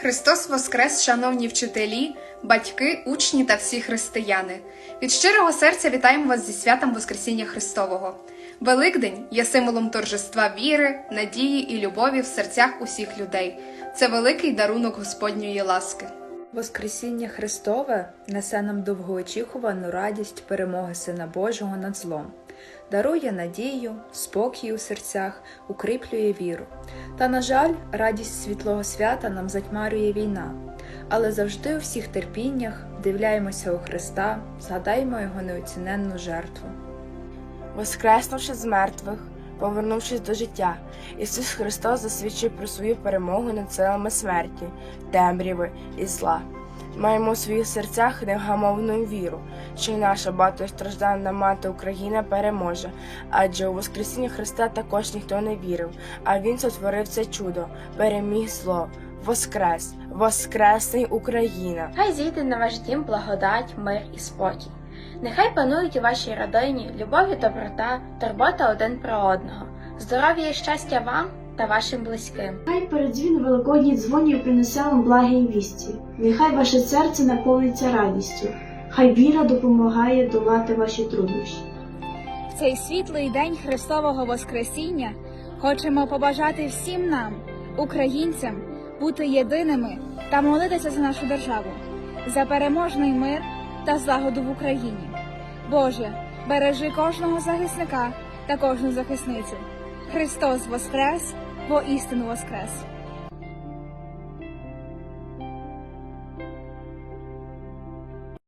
Христос Воскрес, шановні вчителі, батьки, учні та всі християни. Від щирого серця вітаємо вас зі святом Воскресіння Христового. Великдень є символом торжества віри, надії і любові в серцях усіх людей. Це великий дарунок Господньої ласки. Воскресіння Христове несе нам довгоочікувану радість перемоги Сина Божого над злом, дарує надію, спокій у серцях, укріплює віру. Та, на жаль, радість світлого свята нам затьмарює війна, але завжди у всіх терпіннях вдивляємося у Христа, згадаємо Його неоціненну жертву. Воскреснувши з мертвих, повернувшись до життя, Ісус Христос засвідчив про свою перемогу над силами смерті, темряви і зла. Маємо у своїх серцях невгамовну віру, що й наша багатостраждальна мати Україна переможе, адже у Воскресіння Христа також ніхто не вірив, а Він сотворив це чудо, переміг зло. Воскрес, Воскресний Україна! Хай зійде на ваш дім благодать, мир і спокій. Нехай панують у вашій родині любов і доброта, турбота один про одного, здоров'я і щастя вам та вашим близьким. Хай передзвін великодній дзвонів принесе вам благі і вісті. Нехай ваше серце наповниться радістю. Хай віра допомагає долати ваші труднощі. В цей світлий день Христового Воскресіння хочемо побажати всім нам, українцям, бути єдиними та молитися за нашу державу, за переможний мир та злагоду в Україні. Боже, бережи кожного захисника та кожну захисницю. Христос Воскрес, Bo istinu Voskres!